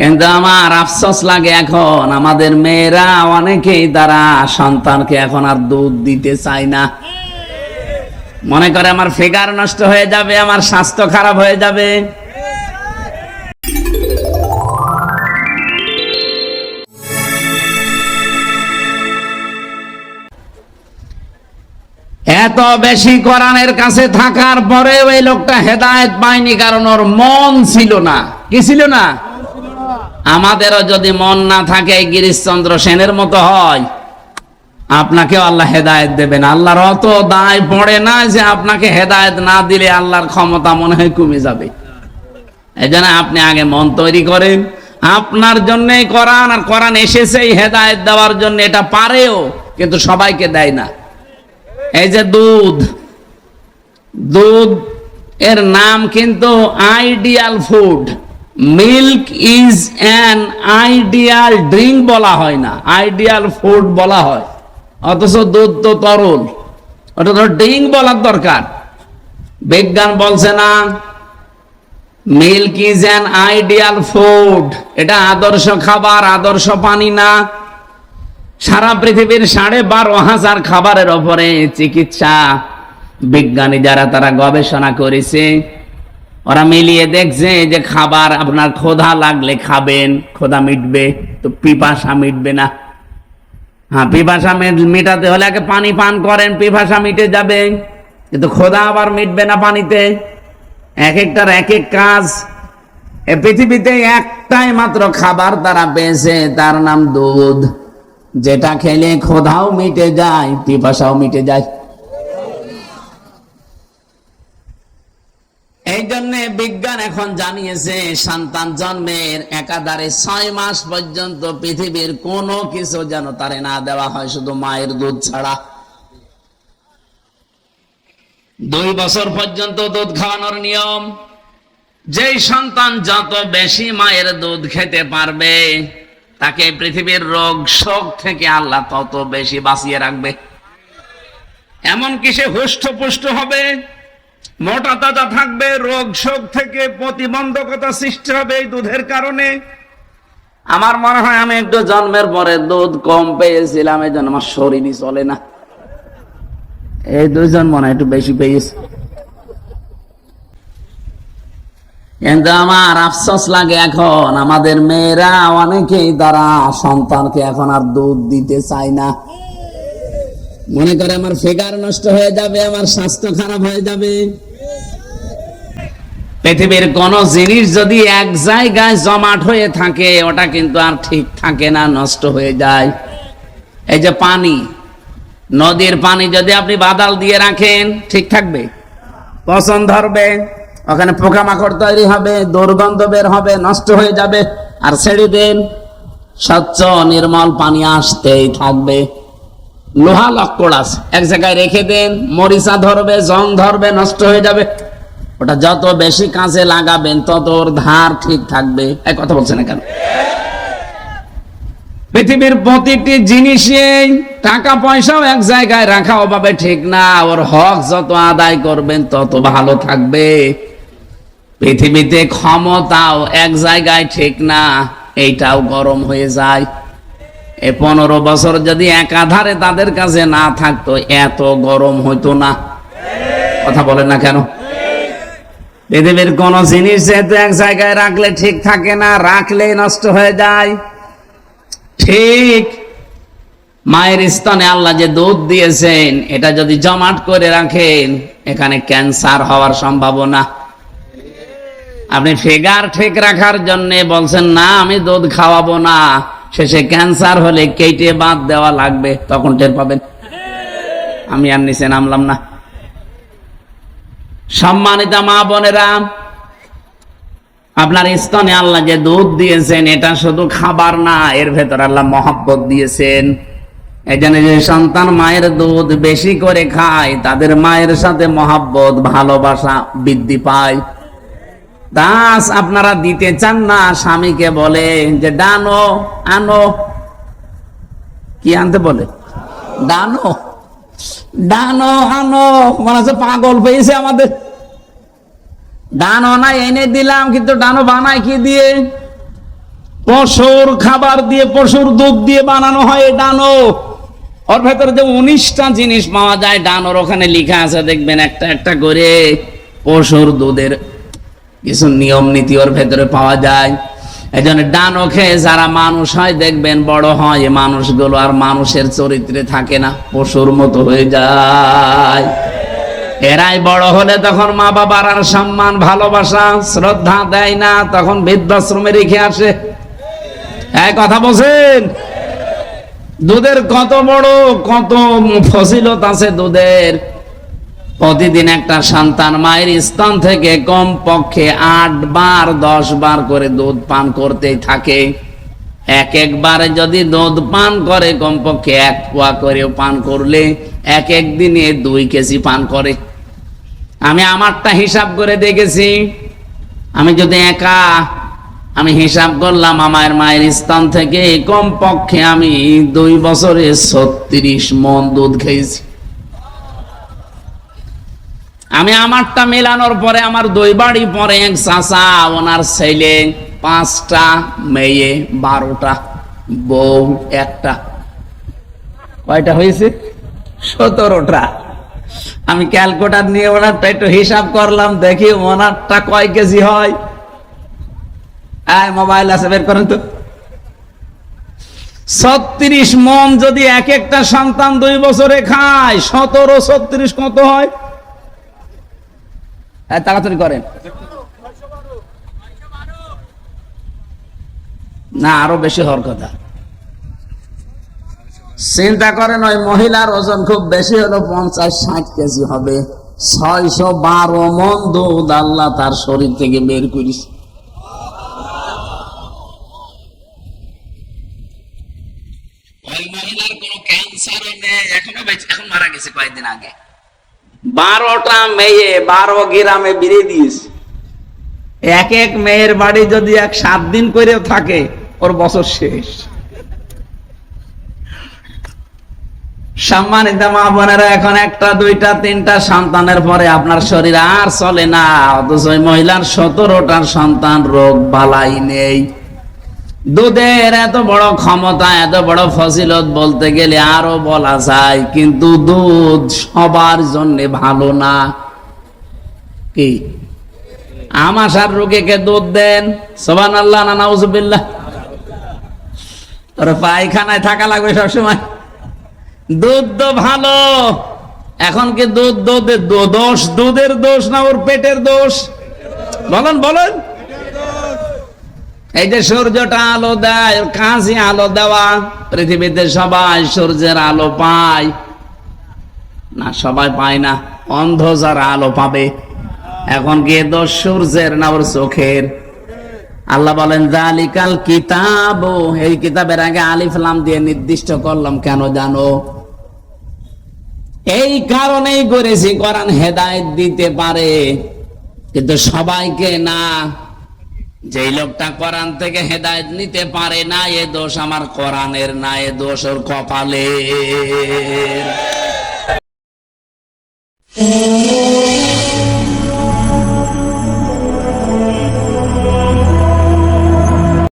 কিন্তু আমার আফসোস লাগে এখন, আমাদের মেয়েরা অনেকেই তারা সন্তানকে এখন আর দুধ দিতে চায় না। মনে করে আমার ফিগার নষ্ট হয়ে যাবে, আমার স্বাস্থ্য খারাপ হয়ে যাবে। এত বেশি কোরআনের কাছে থাকার পরেও এই লোকটা হেদায়েত পায়নি, কারণ ওর মন ছিল না। কি ছিল না? আমাদেরও যদি মন না থাকে গিরিশচন্দ্র সেনের মতো হয়, আপনাকেও আল্লাহ হেদায়ত দেবেন। আল্লাহর অত দায় পড়ে না যে আপনাকে হেদায়ত না দিলে আল্লাহর ক্ষমতা মনে হয় কমে যাবে। এই জন্য আপনি আগে মন তৈরি করেন। আপনার জন্যই কোরআন আর কোরআন এসেছে হেদায়েত দেওয়ার জন্য, এটা পারেও, কিন্তু সবাইকে দেয় না। এই যে দুধ দুধ এর নাম কিন্তু ideal food. Milk is an ideal drink বলা হয় না। আইডিয়াল ফুড বলা হয়। অথচ দুধ তো তরল। ওটা তো ড্রিঙ্ক বলার দরকার। বিজ্ঞান বলছে না milk is an ideal food এটা আদর্শ খাবার, আদর্শ পানি না। সারা পৃথিবীর সাড়ে বারো হাজার খাবারের ওপরে চিকিৎসা। বিজ্ঞানী যারা তারা গবেষণা করেছে ওরা মিলিয়ে দেখছে যে খাবার আপনার ক্ষুধা লাগলে খাবেন ক্ষুধা মিটবে, তো পিপাসা মিটবে না। হ্যাঁ পিপাসা মেট- মেটাতে হলে আগে পানি পান করেন, পিপাসা মিটে যাবে। কিন্তু ক্ষুধা আবার মিটবে না পানিতে। এক একটার এক এক কাজ। এ পৃথিবীতে একটাই মাত্র খাবার তারা পেয়েছে, তার নাম দুধ। যেটা খেলে ক্ষোধাও মিটে যায়, পিপাসাও মিটে যায়। এই জন্য বিজ্ঞান এখন জানিয়েছে, সন্তান জন্মের একাধারে ছয় মাস পর্যন্ত পৃথিবীর কোনো কিছু যেন তারে না দেওয়া হয়, শুধু মায়ের দুধ ছাড়া। দুই বছর পর্যন্ত দুধ খাওয়ানোর নিয়ম, যেই সন্তান যত বেশি মায়ের দুধ খেতে পারবে, তাকে পৃথিবীর রোগ শোক থেকে আল্লাহ তত বেশি বাঁচিয়ে রাখবে। এমনকি সে হুষ্ট পুষ্ট হবে মোটা তাজা থাকবে রোগ শোক থেকে প্রতিবন্ধকতা সৃষ্টি হবে এই দুধের কারণে। আমার মনে হয় আমি একটু জন্মের পরে দুধ কম পেয়েছিলাম, এই জন্য আমার শরীরই চলে না। এই দুইজন মনে হয় একটু বেশি পেয়েছে। কিন্তু আমার আফসোস লাগে এখন, আমাদের মেয়েরা অনেকেই তারা সন্তানকে এখন আর দুধ দিতে চায় না। মনে করে আমার ফিগার নষ্ট হয়ে যাবে, আমার স্বাস্থ্য খারাপ হয়ে যাবে। পৃথিবীর কোন জিনিস যদি এক জায়গায় জমাট হয়ে থাকে, ওটা কিন্তু আর ঠিক থাকে না, নষ্ট হয়ে যায়। এই যে পানি, নদীর পানি যদি আপনি বাদাল দিয়ে রাখেন, ঠিক থাকবে? পছন্দ ধরবে, ওখানে পোকামাকড় তৈরি হবে, দুর্গন্ধ বের হবে, নষ্ট হয়ে যাবে। আর ছেড়ে দেন, স্বচ্ছ, নির্মল পানি আসতেই থাকবে। লোহা লক্কড় আছে এক জায়গায় রেখে দেন, মরিচা ধরবে, জং ধরবে, নষ্ট হয়ে যাবে। ওটা যত বেশি কাজে লাগাবেন, তত ওর ধার ঠিক থাকবে। এক কথা বলছে না কেন? পৃথিবীর প্রতিটি জিনিসেই টাকা পয়সাও এক জায়গায় রাখা ওভাবে ঠিক না। ওর হক যত আদায় করবেন, তত ভালো থাকবে। পৃথিবীতে ক্ষমতাও এক জায়গায় ঠিক না, এইটাও গরম হয়ে যায়। এ পনেরো বছর যদি একাধারে তাদের কাছে না থাকতো, এত গরম হইতো না। কথা বলেন না কেন? পৃথিবীর কোন জিনিস যেহেতু এক জায়গায় রাখলে ঠিক থাকে না, রাখলেই নষ্ট হয়ে যায়। ঠিক মায়ের স্তনে আল্লাহ যে দুধ দিয়েছেন, এটা যদি জমাট করে রাখেন, এখানে ক্যান্সার হওয়ার সম্ভাবনা। আপনি ফিগার ঠিক রাখার জন্য বলছেন, না, আমি দুধ খাওয়াবো না। শেষে ক্যান্সার হলে কেটে বাদ দেওয়া লাগবে, তখন টের পাবেন। আমি আর নিচে নামলাম না। সম্মানিত মা বোনেরা, আপনার স্তনে আল্লাহ যে দুধ দিয়েছেন, এটা শুধু খাবার না, এর ভেতর আল্লাহ মহাব্বত দিয়েছেন। জন্য যে সন্তান মায়ের দুধ বেশি করে খায়, তাদের মায়ের সাথে মহাব্বত, ভালোবাসা বৃদ্ধি পায়। দাস আপনারা দিতে চান না, স্বামীকে বলে যে, ডানো, আনো। কি আনতে বলে? ডানো ডানো, আনো। মনে হচ্ছে পাগল পেয়েছে আমাদের। ডানো না, এনে দিলাম, কিন্তু ডানো বানায় কি দিয়ে? পশুর খাবার দিয়ে, পশুর দুধ দিয়ে বানানো হয় ডানো। ওর ভেতরে যে উনিশটা জিনিস পাওয়া যায়, ডানোর ওখানে লিখা আছে, দেখবেন একটা একটা করে পশুর দুধের কিছু নিয়ম নীতি ওর ভেতরে পাওয়া যায়। এই জন্য ডানো যারা মানুষ হয়, দেখবেন বড় হয় মানুষগুলো আর মানুষের চরিত্রে থাকে না, পশুর মতো হয়ে যায়। এরাই বড় হলে তখন মা বাবার আর সম্মান, ভালোবাসা, শ্রদ্ধা দেয় না, তখন বৃদ্ধাশ্রমে রেখে আসে। এক কথা বলছেন? দুধের কত বড়, কত ফসিলত আছে দুধের। প্রতিদিন একটা সন্তান মায়ের স্তন থেকে কম পক্ষে আট বার, দশ বার করে দুধ পান করতেই থাকে। এক একবারে যদি দুধ পান করে, কমপক্ষে এক পোয়া করে পান করলে এক এক দিনে দুই কেজি পান করে। আমি আমারটা হিসাব করে দেখেছি। আমি যদি একা, আমি হিসাব করলাম আমার মায়ের স্থান থেকে কম পক্ষে আমি দুই বছরে ছত্রিশ মন দুধ খেয়েছি। আমি আমারটা মেলানোর পরে আমার দই বাড়ি পরে এক চাচা, ওনার ছেলে, পাঁচটা, মেয়ে, বারোটা, বউ, একটা। কয়টা হয়েছে? সতেরোটা। আমি ক্যালকুলেটার নিয়ে ওনারটা একটু হিসাব করলাম, দেখি ওনারটা কয় কেজি হয়? মোবাইল আছে, বের করেন তো। ছত্রিশ মন যদি এক একটা সন্তান দুই বছরে খায়, সতেরো, ছত্রিশ কত হয়? হ্যাঁ তাড়াতাড়ি করেন। না, আরও বেশি হওয়ার কথা। চিন্তা করেন, ওই মহিলার ওজন খুব বেশি হলো, পঞ্চাশ ষাট কেজি হবে। ছয়শো বারো মন দুধ আল্লাহ তার শরীর থেকে বের করিস। মহিলার এখনও এখন মারা গেছে কয়েকদিন আগে। বারোটা মেয়ে, বারো গ্রামে বিড়ে দিয়েছে। এক এক মেয়ের বাড়ি যদি এক সাত দিন করে থাকে, ওর বছর শেষ। সম্মানিত মা বোনেরা, এখন একটা, দুইটা, তিনটা সন্তানের পরে আপনার শরীর আর চলে না, অথচ মহিলার সতেরোটার সন্তান রোগ বালাই নেই। দুধের এত বড় ক্ষমতা, এত বড় ফজিলত বলতে গেলে আরও বলা যায়, কিন্তু দুধ সবার জন্য ভালো না। কি? আমাশার রোগীকে দুধ দেন? সোবান আল্লাহ না নাউজুবিল্লাহ? তোর পায়খানায় থাকা লাগবে সবসময়। দুধ তো ভালো, এখন কি দুধ দুধের দোষ দুধের দোষ না ওর পেটের দোষ? বলেন বলেন। এই যে সূর্যটা আলো দেয় কাজে আলো দেওয়া, পৃথিবীতে সবাই সূর্যের আলো পায়। না, সবাই পায় না অন্ধ যারা আলো পাবে। এখন গিয়ে দোষ সূর্যের না ওর চোখের? আল্লাহ বলেন, জালিকাল কিতাব। এই কিতাবের আগে আলিফ, লাম দিয়ে নির্দিষ্ট করলাম, কেন জানো? এই কারণেই করেছি, কোরআন হেদায়েত দিতে পারে, কিন্তু সবাইকে না। যেই লোকটা কোরআন থেকে হেদায়ত নিতে পারে না, এ দোষ আমার কোরআনের না, এ দোষ ওর কপালের।